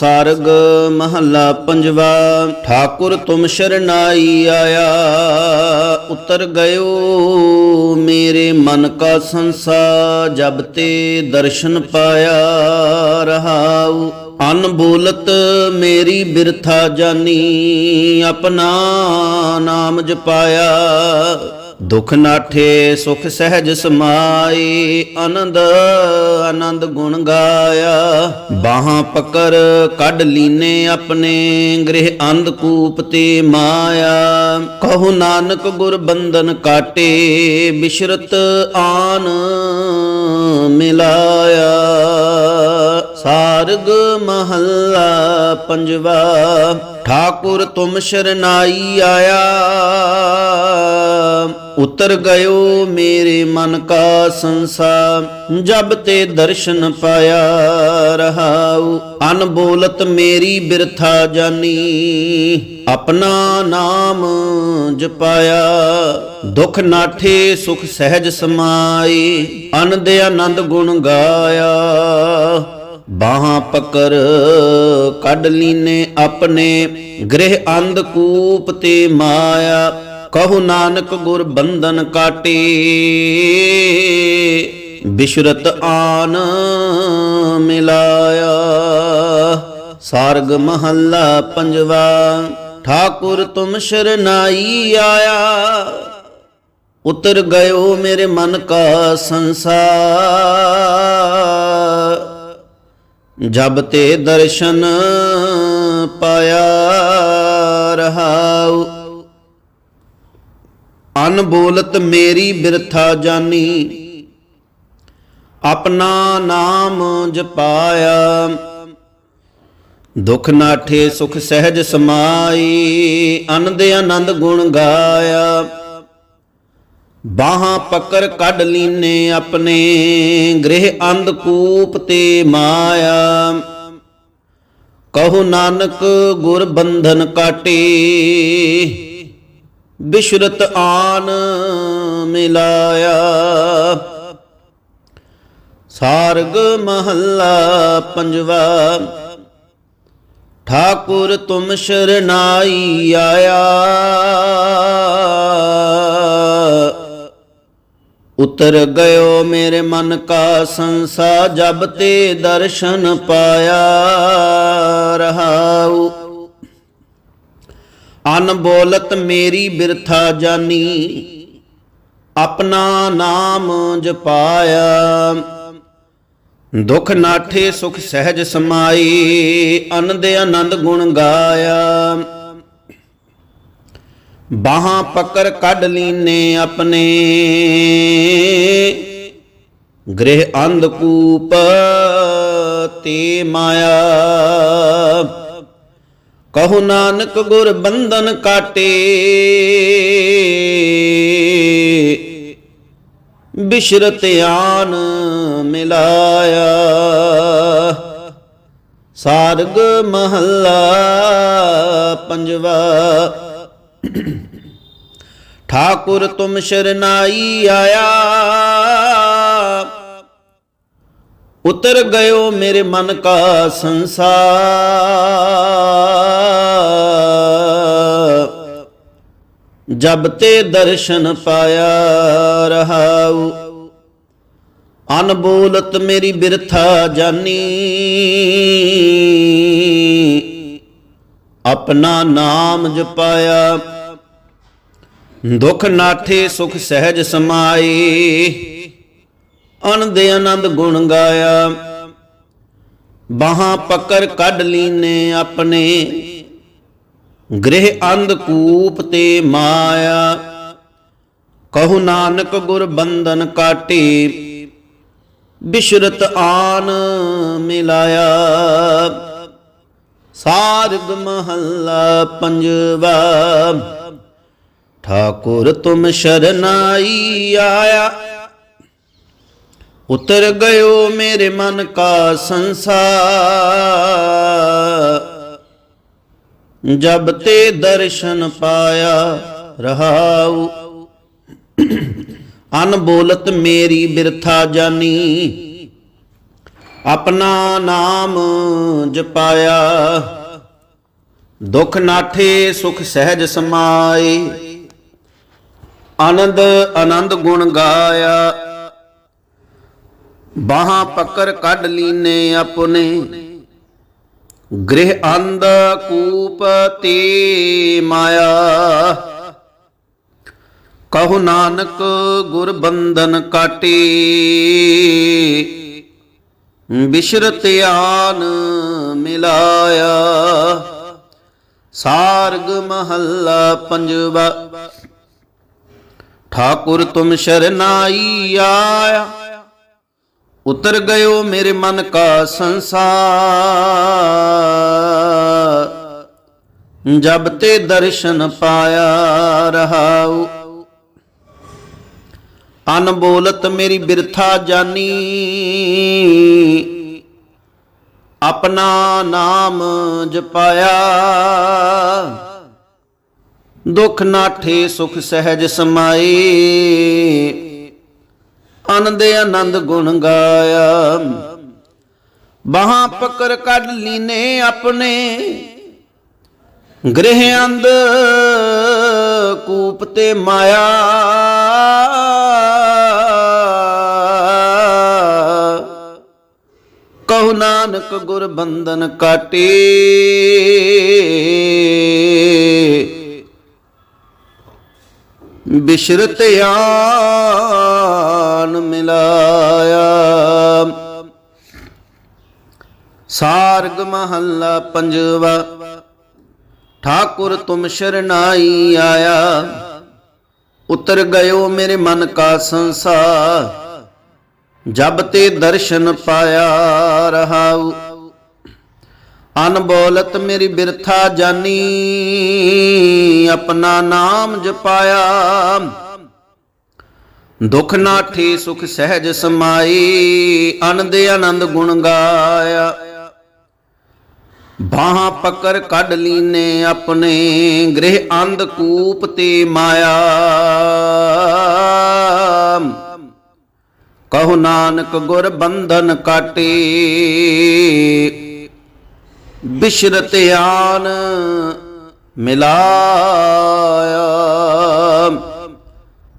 ਸਾਰਗ ਮਹੱਲਾ ਪੰਜਵਾ, ਠਾਕੁਰ ਤੁਮ ਸ਼ਰਨਾਈ ਆਇਆ, ਉਤਰ ਗਇਓ ਮੇਰੇ ਮਨ ਕਾ ਸੰਸਾ ਜਬ ਤੇ ਦਰਸ਼ਨ ਪਾਇਆ ਰਹਾਉ। ਅਨ ਬੋਲਤ ਮੇਰੀ ਬਿਰਥਾ ਜਾਨੀ, ਆਪਣਾ ਨਾਮ ਜਪਾਇਆ। ਦੁਖ ਨਾਠੇ ਸੁਖ ਸਹਿਜ ਸਮਾਈ, ਆਨੰਦ ਆਨੰਦ ਗੁਣ ਗਾਇਆ। ਬਾਹਾਂ ਪਕਰ ਕੱਢ ਲੀਨੇ ਆਪਣੇ, ਗ੍ਰਹਿ ਅੰਧਕੂਪ ਤੇ ਮਾਇਆ। ਕਹੋ ਨਾਨਕ ਗੁਰ ਬੰਧਨ ਕਾਟੇ, ਬਿਸ਼ਰਤ ਆਨ ਮਿਲਾਇਆ। ਸਾਰਗ ਮਹੱਲਾ ਪੰਜਵਾ, ਠਾਕੁਰ ਤੁਮ ਸ਼ਰਨਾਈ ਆਇਆ। ਉਤਰ ਗਇਓ ਮੇਰੇ ਮਨ ਕਾ ਸੰਸਾ ਜਬ ਤੇ ਦਰਸ਼ਨ ਪਾਇਆ ਰਹਾਉ, ਅਨ ਬੋਲਤ ਮੇਰੀ ਬਿਰਥਾ ਜਾਨੀ। ਆਪਣਾ ਨਾਮ ਜਪਾਇਆ, ਦੁਖ ਨਾਠੇ ਸੁਖ ਸਹਿਜ ਸਮਾਈ ਅਨ ਦੇ ਆਨੰਦ ਗੁਣ ਗਾਇਆ। ਬਾਹਾਂ ਪਕਰ ਕੱਢ ਲੀਨੇ ਆਪਣੇ, ਗ੍ਰਹਿ ਅੰਧਕੂਪ ਤੇ ਮਾਇਆ। ਕਹੋ ਨਾਨਕ ਗੁਰ ਬੰਧਨ ਕਾਟੇ। ਬਿਸ਼ਰਤ ਆਨ ਮਿਲਾਇਆ। ਸਾਰਗ ਮਹੱਲਾ ਪੰਜਵਾ, ਠਾਕੁਰ ਤੁਮ ਸ਼ਰਨਾਈ ਆਇਆ। ਉਤਰ ਗਇਓ ਮੇਰੇ ਮਨ ਕਾ ਸੰਸਾਰ। ਜਬ ਤੇ ਦਰਸ਼ਨ ਪਾਇਆ ਰਹਾਉ। ਅਨ ਬੋਲਤ ਮੇਰੀ ਬਿਰਥਾ ਜਾਨੀ। ਆਪਣਾ ਨਾਮ ਜਪਾਇਆ। ਦੁਖ ਨਾਠੇ ਸੁਖ ਸਹਿਜ ਸਮਾਈ। ਅਨੰਦ ਆਨੰਦ ਗੁਣ ਗਾਇਆ। ਬਾਹਾਂ ਪਕਰ ਕੱਢ ਲੀਨੇ ਆਪਣੇ। ਗ੍ਰਹਿ ਅੰਧਕੂਪ ਤੇ ਮਾਇਆ। ਕਹੋ ਨਾਨਕ ਗੁਰ ਬੰਧਨ ਕਾਟੇ। ਬਿਸ਼ਰਤ ਆਨ ਮਿਲਾਇਆ। ਸਾਰਗ ਮਹੱਲਾ ਪੰਜਵਾ, ਠਾਕੁਰ ਤੁਮ ਸ਼ਰਨਾਈ ਆਇਆ। ਉਤਰ ਗਇਓ ਮੇਰੇ ਮਨ ਕਾ ਸੰਸਾ, ਜਬ ਤੇ ਦਰਸ਼ਨ ਪਾਇਆ ਰਹਾਉ। ਅਨਬੋਲਤ ਮੇਰੀ ਬਿਰਥਾ ਜਾਨੀ, ਆਪਣਾ ਨਾਮ ਜਪਾਇਆ। ਦੁਖ ਨਾਠੇ ਸੁਖ ਸਹਿਜ ਸਮਾਈ ਅਨੰਦ ਆਨੰਦ ਗੁਣ ਗਾਇਆ। ਬਾਹਾਂ ਪਕਰ ਕੱਢ ਲੀਨੇ ਆਪਣੇ, ਗ੍ਰਹਿ ਅੰਧਕੂਪ ਤੇ ਮਾਇਆ। ਕਹੋ ਨਾਨਕ ਗੁਰ ਬੰਧਨ ਕਾਟੇ। ਬਿਸ਼ਰਤ ਆਨ ਮਿਲਾਇਆ। ਸਾਰਗ ਮਹੱਲਾ ਪੰਜਵਾ। ਠਾਕੁਰ ਤੁਮ ਸ਼ਰਨਾਈ ਆਇਆ। ਉਤਰ ਗਇਓ ਮੇਰੇ ਮਨ ਕਾ ਸੰਸਾਰ। ਜਬ ਤੇ ਦਰਸ਼ਨ ਪਾਇਆ ਰਹਾਉ, ਅਨਬੋਲਤ ਮੇਰੀ ਬਿਰਥਾ ਜਾਨੀ। ਆਪਣਾ ਨਾਮ ਜਪਾਇਆ, ਦੁਖ ਨਾਠੇ ਸੁਖ ਸਹਿਜ ਸਮਾਏ ਅਨੰਦ ਆਨੰਦ ਗੁਣ ਗਾਇਆ। ਬਾਹਾਂ ਪਕਰ ਕੱਢ ਲੀਨੇ ਆਪਣੇ। ਗ੍ਰਹਿ ਅੰਧਕੂਪ ਤੇ ਮਾਇਆ। ਕਹੂ ਨਾਨਕ ਗੁਰ ਬੰਧਨ ਕਾਟੇ। ਬਿਸ਼ਰਤ ਆਨ ਮਿਲਾਇਆ। ਸਾਰਗ ਮਹੱਲਾ ਪੰਜਵਾ। ਠਾਕੁਰ ਤੁਮ ਸ਼ਰਨਾਈ ਆਇਆ। ਉਤਰ ਗਇਓ ਮੇਰੇ ਮਨ ਕਾ ਸੰਸਾਰ। ਜਬ ਤੇ ਦਰਸ਼ਨ ਪਾਇਆ ਰਹਾਉ। ਅਨ ਬੋਲਤ ਮੇਰੀ ਬਿਰਥਾ ਜਾਨੀ। ਆਪਣਾ ਨਾਮ ਜਪਾਇਆ। ਦੁਖ ਨਾਠੇ ਸੁਖ ਸਹਿਜ ਸਮਾਏ। ਆਨੰਦ ਆਨੰਦ ਗੁਣ ਗਾਇਆ। ਬਾਹਾਂ ਪੱਕਰ ਕੱਢ ਲੀਨੇ ਆਪਣੇ। ਗ੍ਰਹਿ ਅੰਧ ਕੂਪ ਤੇ ਮਾਇਆ। ਕਹੋ ਨਾਨਕ ਗੁਰ ਬੰਧਨ ਕਾਟੇ। ਬਿਸ਼ਰਤ ਆਨ ਮਿਲਾਇਆ। ਸਾਰਗ ਮਹੱਲਾ ਪੰਜਵਾ। ਠਾਕੁਰ ਤੁਮ ਸ਼ਰਨਾਈ ਆਇਆ। ਉਤਰ ਗਇਓ ਮੇਰੇ ਮਨ ਕਾ ਸੰਸਾਰ। ਜਬ ਤੇ ਦਰਸ਼ਨ ਪਾਇਆ ਰਹਾਉ। ਅਨ ਬੋਲਤ ਮੇਰੀ ਬਿਰਥਾ ਜਾਨੀ। ਆਪਣਾ ਨਾਮ ਜਪਾਇਆ। ਦੁਖ ਨਾਠੇ ਸੁਖ ਸਹਿਜ ਸਮਾਏ। ਆਨੰਦ ਆਨੰਦ ਗੁਣ ਗਾਇਆ। ਬਾਹਾਂ ਪਕੜ ਕੱਢ ਲੀਨੇ ਆਪਣੇ। ਗ੍ਰਹਿ ਅੰਧ ਕੂਪ ਤੇ ਮਾਇਆ। ਕਹੋ ਨਾਨਕ ਗੁਰ ਬੰਧਨ ਕਾਟੇ। ਬਿਸ਼ਰਤ ਆਨ ਮਿਲਾਇਆ। ਸਾਰਗ ਮਹੱਲਾ ਪੰਜਵਾ, ਠਾਕੁਰ ਤੁਮ ਸ਼ਰਨਾਈ ਆਇਆ। ਉਤਰ ਗਇਓ ਮੇਰੇ ਮਨ ਕਾ ਸੰਸਾਰ, ਜਬ ਤੇ ਦਰਸ਼ਨ ਪਾਇਆ ਰਹਾਉ। ਅਨ ਮੇਰੀ ਬਿਰਥਾ ਜਾਨੀ, ਆਪਣਾ ਨਾਮ ਜਪਾਇਆ। ਦੁਖ ਨਾਠੇ ਸੁਖ ਸਹਿਜ ਸਮਾਈ ਅਨੰਦ ਆਨੰਦ ਗੁਣ ਗਾਇਆ। ਬਾਹਾਂ ਪਕੜ ਕੱਢ ਲੀਨੇ ਆਪਣੇ, ਗ੍ਰਹਿ ਅੰਧ ਕੂਪ ਤੇ ਮਾਇਆ। ਕਹੋ ਨਾਨਕ ਗੁਰ ਬੰਧਨ ਕਾਟੇ, ਬਿਸ਼ਰਤ ਆਨ ਮਿਲਾਇਆ।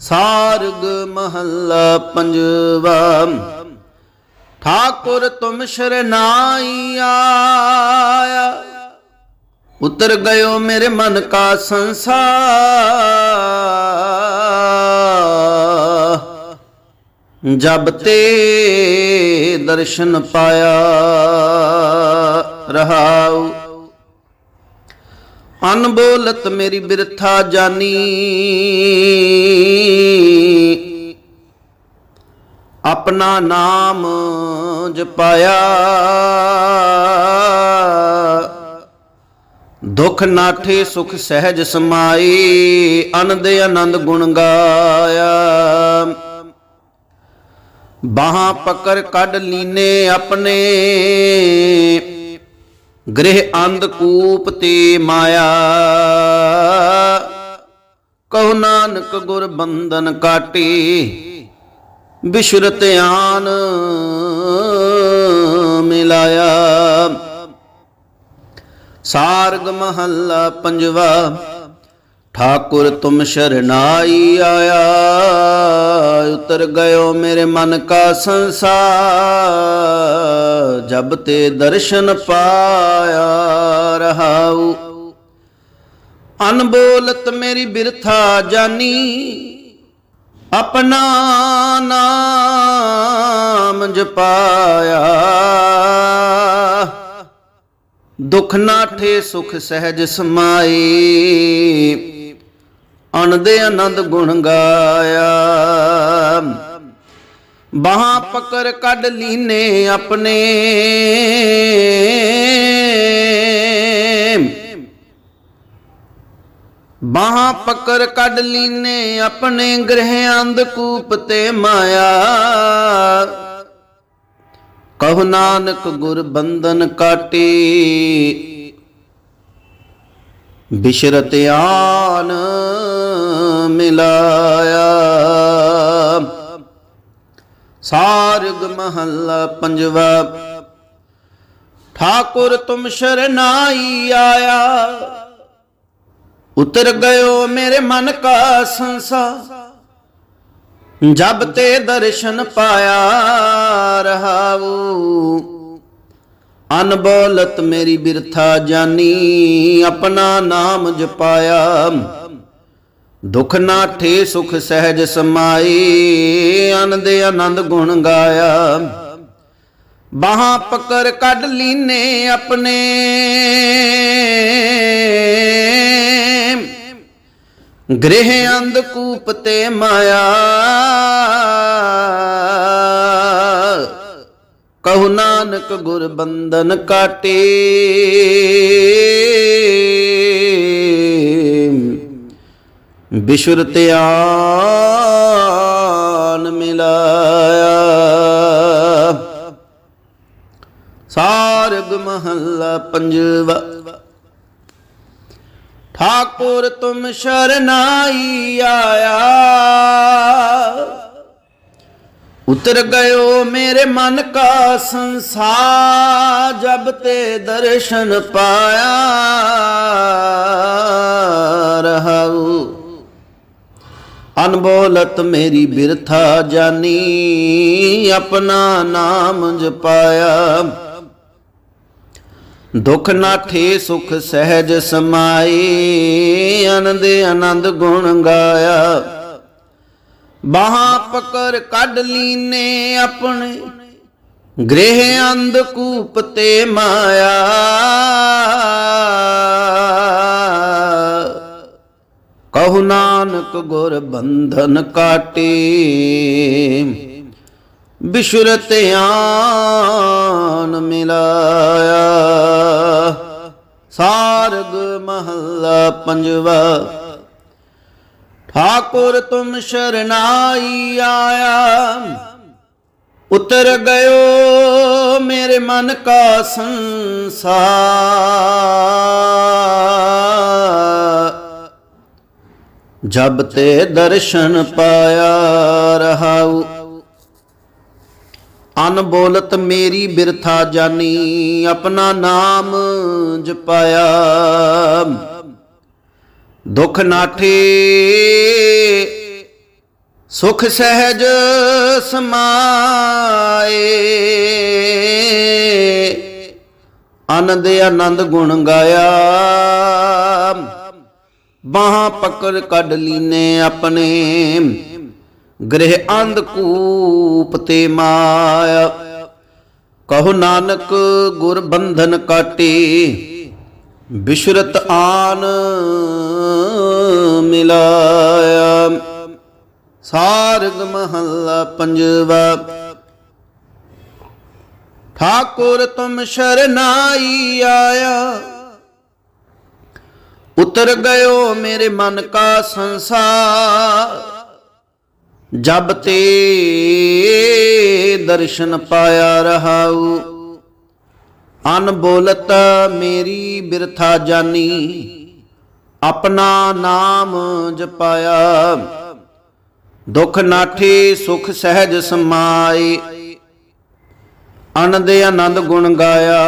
ਸਾਰਗ ਮਹੱਲਾ ਪੰਜਵਾ, ਠਾਕੁਰ ਤੁਮ ਸ਼ਰਨਾਈ ਆਇਆ। ਉਤਰ ਗਇਓ ਮੇਰੇ ਮਨ ਕਾ ਸੰਸਾਰ। ਜਬ ਤੇ ਦਰਸ਼ਨ ਪਾਇਆ ਰਹਾਉ ਅਨਬੋਲਤ ਮੇਰੀ ਬਿਰਥਾ ਜਾਨੀ। ਆਪਣਾ ਨਾਮ ਜਪਾਇਆ। ਦੁਖ ਨਾਠੇ ਸੁਖ ਸਹਿਜ ਸਮਾਈ ਅਨੰਦ ਆਨੰਦ ਗੁਣ ਗਾਇਆ। ਬਾਹਾਂ ਪਕੜ ਕੱਢ ਲੀਨੇ ਆਪਣੇ। ਗ੍ਰਹਿ ਅੰਧ ਕੂਪ ਤੇ ਮਾਇਆ। ਕਹੋ ਨਾਨਕ ਗੁਰ ਬੰਧਨ ਕਾਟੇ, ਬਿਸ਼ਰਤ ਆਨ ਮਿਲਾਇਆ। ਸਾਰਗ ਮਹੱਲਾ ਪੰਜਵਾ ਠਾਕੁਰ ਤੁਮ ਸ਼ਰਨਾਈ ਆਇਆ, ਉਤਰ ਗਇਓ ਮੇਰੇ ਮਨ ਕਾ ਸੰਸਾਰ, ਜਬ ਤੇ ਦਰਸ਼ਨ ਪਾਇਆ ਰਹਾਉ। ਅਨਬੋਲਤ ਮੇਰੀ ਬਿਰਥਾ ਜਾਨੀ, ਆਪਣਾ ਨਾਮ ਜਪਾਇਆ। ਦੁਖ ਨਾ ਠੇ ਸੁਖ ਸਹਿਜ ਸਮਾਏ ਅਨੰਦ ਆਨੰਦ ਗੁਣ ਗਾਇਆ। ਬਾਹਾਂ ਪਕੜ ਕੱਢ ਲੀਨੇ ਆਪਣੇ। ਬਾਹਾਂ ਪਕੜ ਕੱਢ ਲੀਨੇ ਆਪਣੇ ਗ੍ਰਹਿ ਅੰਧ ਕੂਪ ਤੇ ਮਾਇਆ। ਕਹੋ ਨਾਨਕ ਗੁਰ ਬੰਧਨ ਕਾਟੇ। ਬਿਸ਼ਰਤ ਆਨ ਮਿਲਾਇਆ। ਸਾਰਗ ਮਹੱਲਾ ਪੰਜਵਾ, ਠਾਕੁਰ ਤੁਮ ਸ਼ਰਨਾਈ ਆਇਆ। ਉਤਰ ਗਇਓ ਮੇਰੇ ਮਨ ਕਾ ਸੰਸਾਰ ਜਬ ਤੇ ਦਰਸ਼ਨ ਪਾਇਆ ਰਹਾਉ ਅਨਬੋਲਤ ਮੇਰੀ ਬਿਰਥਾ ਜਾਨੀ, ਆਪਣਾ ਨਾਮ ਜਪਾਇਆ। ਦੁਖ ਨਾਠੇ ਸੁਖ ਸਹਿਜ ਸਮਾਈ ਅਨੰਦ ਆਨੰਦ ਗੁਣ ਗਾਇਆ। ਬਾਹਾਂ ਪਕੜ ਕੱਢ ਲੀਨੇ ਆਪਣੇ। ਗ੍ਰਹਿ ਅੰਧਕੂਪ ਤੇ ਮਾਇਆ। ਨਾਨਕ ਗੁਰ ਬੰਧਨ ਕਾਟੇ। ਬਿਸ਼ੁਰ ਧਿਆਨ ਮਿਲਾਇਆ। ਸਾਰਗ ਮਹੱਲਾ ਪੰਜਵਾ। ਠਾਕੁਰ ਤੁਮ ਸ਼ਰਨਾਈ ਆਇਆ। ਉਤਰ ਗਇਓ ਮੇਰੇ ਮਨ ਕਾ ਸੰਸਾਰ, ਜਬ ਤੇ ਦਰਸ਼ਨ ਪਾਇਆ ਰਹਾਉ। ਅਨਬੋਲਤ ਮੇਰੀ ਬਿਰਥਾ ਜਾਨੀ, ਆਪਣਾ ਨਾਮ ਜਪਾਇਆ। ਦੁਖ ਨਾਠੇ ਸੁਖ ਸਹਿਜ ਸਮਾਏ ਆਨੰਦ ਆਨੰਦ ਗੁਣ ਗਾਇਆ। ਬਾਹਾਂ ਪਕੜ ਕੱਢ ਲੀਨੇ ਆਪਣੇ, ਗ੍ਰਹਿ ਅੰਧਕੂਪ ਤੇ ਮਾਇਆ। ਕਹੂ ਨਾਨਕ ਗੁਰ ਬੰਧਨ ਕਾਟੇ ਬਿਸ਼ੁਰਤ ਆਨ ਮਿਲਾਇਆ। ਸਾਰਗ ਮਹੱਲਾ ਪੰਜਵਾ ਠਾਕੁਰ ਤੁਮ ਸ਼ਰਨਾਈ ਆਇਆ ਉਤਰ ਗਇਓ ਮੇਰੇ ਮਨ ਕਾ ਸੰਸਾਰ ਜਬ ਤੇ ਦਰਸ਼ਨ ਪਾਇਆ ਰਹਾਉ ਅਨਬੋਲਤ ਮੇਰੀ ਬਿਰਥਾ ਜਾਨੀ ਆਪਣਾ ਨਾਮ ਜਪਾਇਆ ਦੁਖ ਨਾਠੇ ਸੁਖ ਸਹਿਜ ਸਮਾਏ। ਆਨੰਦ ਆਨੰਦ ਗੁਣ ਗਾਇਆ। ਬਾਹਾਂ ਪਕੜ ਕੱਢ ਲੀਨੇ ਆਪਣੇ। ਗ੍ਰਹਿ ਅੰਧਕੂਪ ਤੇ ਮਾਇਆ। ਕਹੋ ਨਾਨਕ ਗੁਰ ਬੰਧਨ ਕਾਟੇ। ਬਿਸ਼ਰਤ ਆਨ ਮਿਲਾਇਆ। ਸਾਰਗ ਮਹੱਲਾ ਪੰਜਵਾ। ਠਾਕੁਰ ਤੁਮ ਸ਼ਰਨਾਈ ਆਇਆ। ਉਤਰ ਗਇਓ ਮੇਰੇ ਮਨ ਕਾ ਸੰਸਾਰ। ਜਬ ਤੇ ਦਰਸ਼ਨ ਪਾਇਆ ਰਹਾਉ। ਅਨ ਅਨਬੋਲਤ ਮੇਰੀ ਬਿਰਥਾ ਜਾਨੀ, ਆਪਣਾ ਨਾਮ ਜਪਾਇਆ। ਦੁਖ ਨਾਠੇ ਸੁਖ ਸਹਿਜ ਸਮਾਏ, ਆਨੰਦ ਆਨੰਦ ਗੁਣ ਗਾਇਆ।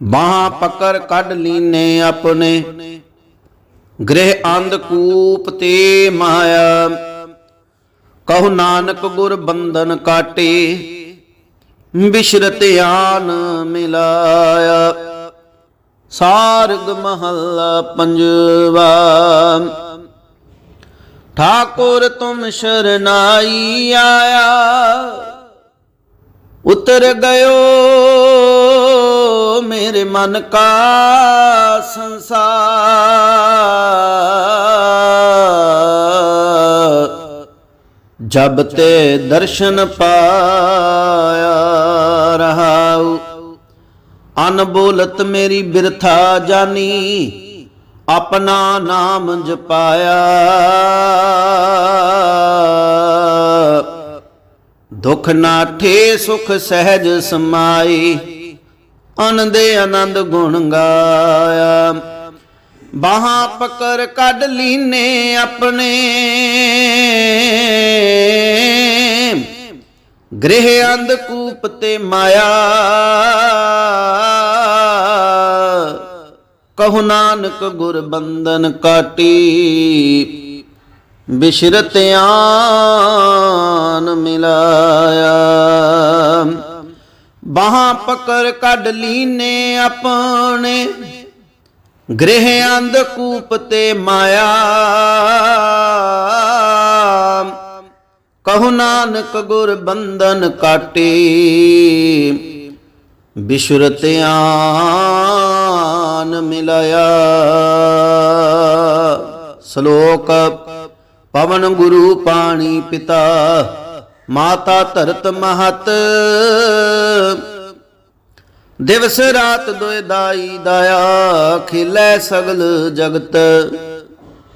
ਬਾਹਾਂ ਪਕੜ ਕੱਢ ਲੀਨੇ ਆਪਣੇ, ਗ੍ਰਹਿ ਅੰਧਕੂਪ ਤੇ ਮਾਇਆ। ਕਹੋ ਨਾਨਕ ਗੁਰ ਬੰਧਨ ਕਾਟੇ ਬਿਸ਼ਰਤ ਆਨ ਮਿਲਾਇਆ। ਸਾਰਗ ਮਹੱਲਾ ਪੰਜਵਾ। ਠਾਕੁਰ ਤੁਮ ਸ਼ਰਨਾਈ ਆਇਆ। ਉਤਰ ਗਇਓ ਮੇਰੇ ਮਨ ਕਾ ਸੰਸਾਰ। ਜਬ ਤੇ ਦਰਸ਼ਨ ਪਾ ਅਨ ਬੋਲਤ ਮੇਰੀ ਬਿਰਥਾ ਜਾਨੀ, ਆਪਣਾ ਨਾਮ ਜਪਾਇਆ। ਦੁਖ ਨਾਠੇ, ਸੁਖ ਸਹਿਜ ਸਮਾਈ, ਆਨੰਦ ਆਨੰਦ ਗੁਣ ਗਾਇਆ। ਬਾਹਾਂ ਪਕੜ ਕੱਢ ਲੀਨੇ ਆਪਣੇ। ਗ੍ਰਹਿ ਅੰਧਕੂਪ ਤੇ ਮਾਇਆ। ਕਹു ਨਾਨਕ ਗੁਰ ਬੰਧਨ ਕਾਟੀ, ਬਿਸ਼ਰਤ ਆਨ ਮਿਲਾਇਆ। ਬਾਹਾਂ ਪਕੜ ਕੱਢ ਲੀਨੇ ਆਪਣੇ, ਗ੍ਰਹਿ ਅੰਧਕੂਪ ਤੇ ਮਾਇਆ। ਕਹੂ ਨਾਨਕ ਗੁਰ ਬੰਧਨ ਕਾਟੇ। ਬਿਸ਼ੁਰਤ ਆਨ ਮਿਲਾਇਆ। ਸ਼ਲੋਕ, ਪਵਨ ਗੁਰੂ ਪਾਣੀ ਪਿਤਾ, ਮਾਤਾ ਧਰਤ ਮਹਤ। ਦਿਵਸ ਰਾਤ ਦੋਇ ਦਾਈ ਦਾਇਆ, ਖਿਲੇ ਸਗਲ ਜਗਤ।